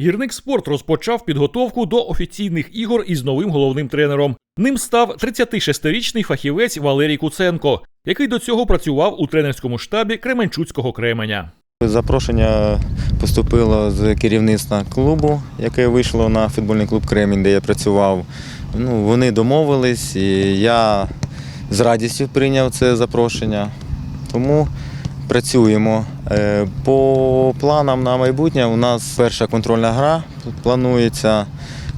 Гірник спорт розпочав підготовку до офіційних ігор із новим головним тренером. Ним став 36-річний фахівець Валерій Куценко, який до цього працював у тренерському штабі Кременчуцького Кременя. Запрошення поступило з керівництва клубу, яке вийшло на футбольний клуб Кремінь, де я працював. Ну, вони домовились, і я з радістю прийняв це запрошення. Тому працюємо. Е, По планам на майбутнє у нас перша контрольна гра планується,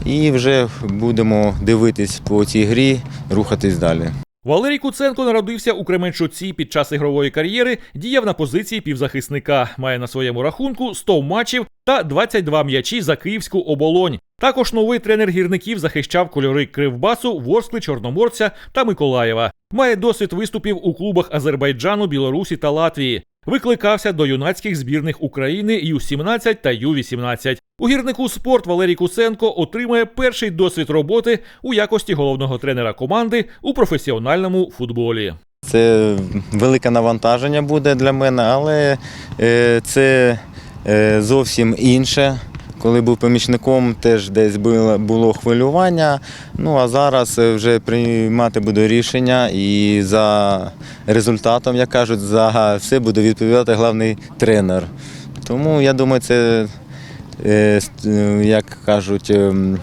і вже будемо дивитись по цій грі, рухатись далі. Валерій Куценко народився у Кременчуці під час ігрової кар'єри, діяв на позиції півзахисника, має на своєму рахунку 100 матчів та 22 м'ячі за київську оболонь. Також новий тренер гірників захищав кольори Кривбасу, Ворскли, Чорноморця та Миколаєва. Має досвід виступів у клубах Азербайджану, Білорусі та Латвії. Викликався до юнацьких збірних України Ю-17 та Ю-18. У гірнику спорт Валерій Куценко отримує перший досвід роботи у якості головного тренера команди у професіональному футболі. Це велике навантаження буде для мене, але е, це е, зовсім інше. Коли був помічником, теж десь було, хвилювання. Ну а зараз е, вже приймати буду рішення і за результатом, як кажуть, за все буде відповідати головний тренер. Тому я думаю, це е, е, як кажуть. ем,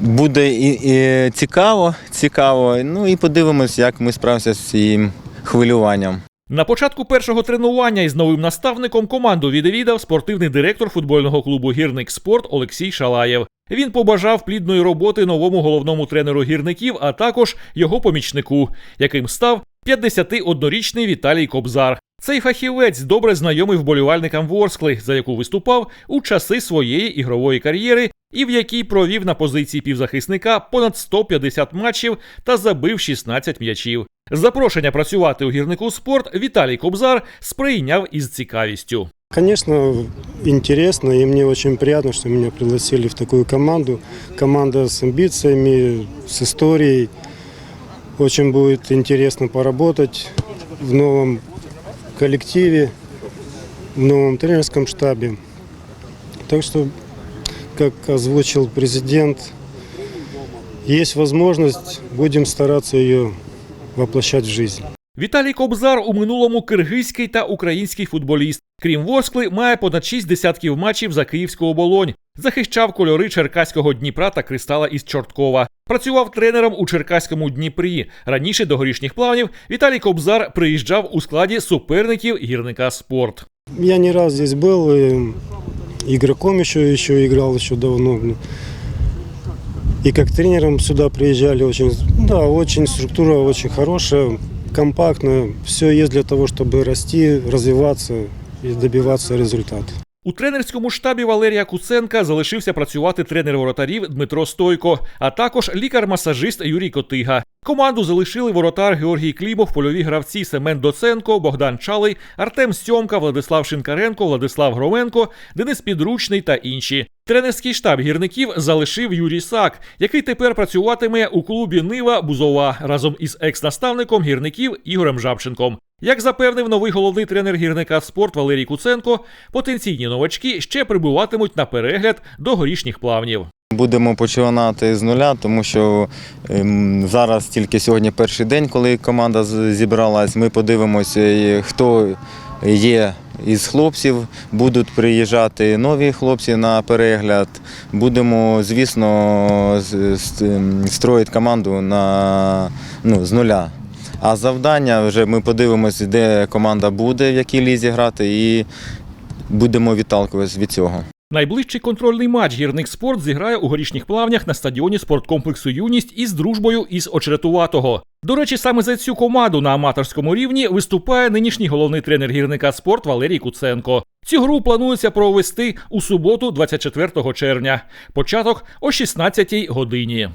Буде і цікаво, цікаво. Ну і подивимось, як ми справимося з цим хвилюванням. На початку першого тренування із новим наставником команду відвідав спортивний директор футбольного клубу Гірник Спорт Олексій Шалаєв. Він побажав плідної роботи новому головному тренеру гірників, а також його помічнику, яким став 51-річний Віталій Кобзар. Цей фахівець добре знайомий вболівальникам Ворскли, за яку виступав у часи своєї ігрової кар'єри і в якій провів на позиції півзахисника понад 150 матчів та забив 16 м'ячів. Запрошення працювати у гірнику спорт Віталій Кобзар сприйняв із цікавістю. Конечно, интересно, и мне очень приятно, что меня пригласили в такую команду. Команда с амбициями, с историей. Очень будет интересно поработать в новом коллективе, в новом тренерском штабе. Так что, как озвучил президент, есть возможность, будем стараться ее воплощать в жизнь. Віталій Кобзар у минулому киргизький та український футболіст. Крім Ворскли, має понад 6 десятків матчів за київську оболонь. Захищав кольори Черкаського Дніпра та Кристала із Чорткова. Працював тренером у Черкаському Дніпрі. Раніше до горішніх плавнів Віталій Кобзар приїжджав у складі суперників гірника спорт. Я не раз здесь был, и игроком еще, еще играл еще давно. И как тренером сюда приезжали очень, да, очень структура очень хорошая, компактная. Все есть для того, чтобы расти, развиваться и добиваться результата. У тренерському штабі Валерія Куценка залишився працювати тренер воротарів Дмитро Стойко, а також лікар-масажист Юрій Котига. Команду залишили воротар Георгій Клімов, польові гравці Семен Доценко, Богдан Чалий, Артем Сьомка, Владислав Шинкаренко, Владислав Громенко, Денис Підручний та інші. Тренерський штаб гірників залишив Юрій Сак, який тепер працюватиме у клубі Нива Бузова разом із екс-наставником гірників Ігорем Жабченком. Як запевнив новий головний тренер гірника спорт Валерій Куценко, потенційні новачки ще прибуватимуть на перегляд до горішніх плавнів. Будемо починати з нуля, тому що ем, зараз тільки сьогодні перший день, коли команда зібралась. Ми подивимося, е, хто є із хлопців. Будуть приїжджати нові хлопці на перегляд. Будемо, звісно, ем, строїти команду на, ну, з нуля. А завдання вже ми подивимося, де команда буде, в якій лізі грати, і будемо відталкуватися від цього. Найближчий контрольний матч гірник спорт зіграє у горішніх плавнях на стадіоні спорткомплексу Юність із дружбою із Очеретуватого. До речі, саме за цю команду на аматорському рівні виступає нинішній головний тренер гірника спорт Валерій Куценко. Цю гру планується провести у суботу, 24 червня. Початок о 16 годині.